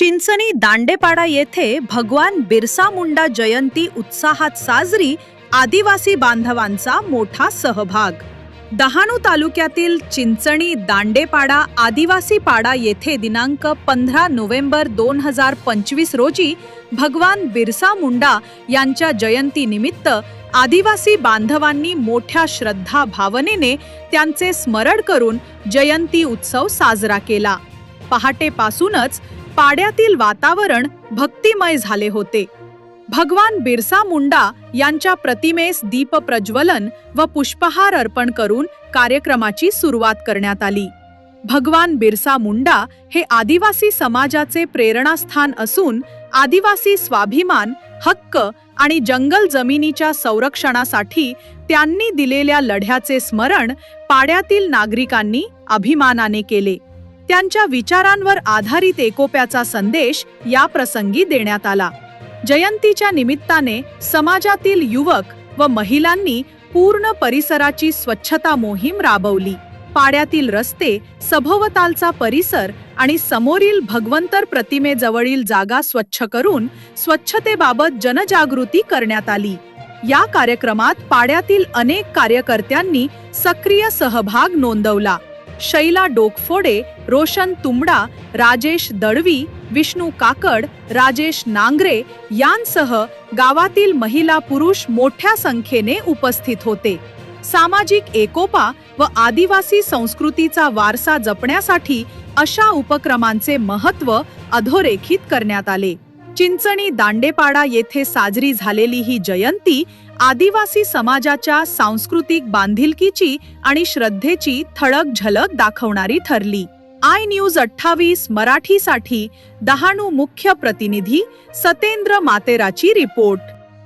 चिंचणी दांडेपाडा येथे भगवान बिरसा मुंडा जयंती उत्साहात साजरी आदिवासी बांधवांचा मोठा सहभाग. डहाणू तालुक्यातील चिंचणी दांडेपाडा आदिवासी पाडा येथे दिनांक पंधरा नोव्हेंबर दोन हजार पंचवीस रोजी भगवान बिरसा मुंडा यांच्या जयंतीनिमित्त आदिवासी बांधवांनी मोठ्या श्रद्धा भावनेने त्यांचे स्मरण करून जयंती उत्सव साजरा केला. पहाटेपासूनच पाड्यातील वातावरण भक्तिमय झाले होते. भगवान बिरसा मुंडा यांच्या प्रतिमेस दीप प्रज्वलन व पुष्पहार अर्पण करून कार्यक्रमाची सुरुवात करण्यात आली. भगवान बिरसा मुंडा हे आदिवासी समाजाचे प्रेरणास्थान असून आदिवासी स्वाभिमान हक्क आणि जंगल जमिनीच्या संरक्षणासाठी त्यांनी दिलेल्या लढ्याचे स्मरण पाड्यातील नागरिकांनी अभिमानाने केले. त्यांच्या विचारांवर आधारित एकोप्याचा संदेश या प्रसंगी देण्यात आला. जयंतीच्या निमित्ताने समाजातील युवक व महिलांनी पूर्ण परिसराची स्वच्छता मोहीम राबवली. पाड्यातील रस्ते सभोवतालचा परिसर आणि समोरील भगवंतर प्रतिमेजवळील जागा स्वच्छ करून स्वच्छतेबाबत जनजागृती करण्यात आली. या कार्यक्रमात पाड्यातील अनेक कार्यकर्त्यांनी सक्रिय सहभाग नोंदवला. शैला डोकफोडे रोशन तुमडा राजेश दळवी विष्णू काकड राजेश नांगरे यांसह गावातील महिला पुरुष मोठ्या संख्येने उपस्थित होते. सामाजिक एकोपा व आदिवासी संस्कृतीचा वारसा जपण्यासाठी अशा उपक्रमांचे महत्त्व अधोरेखित करण्यात आले. चिंचणी दांडेपाडा येथे साजरी झालेली ही जयंती आदिवासी समाजाच्या सांस्कृतिक बांधिलकीची आणि श्रद्धेची ठळक झलक दाखवणारी ठरली. आय न्यूज अठ्ठावीस मराठीसाठी डहाणू मुख्य प्रतिनिधी सतेंद्र मातेराची रिपोर्ट.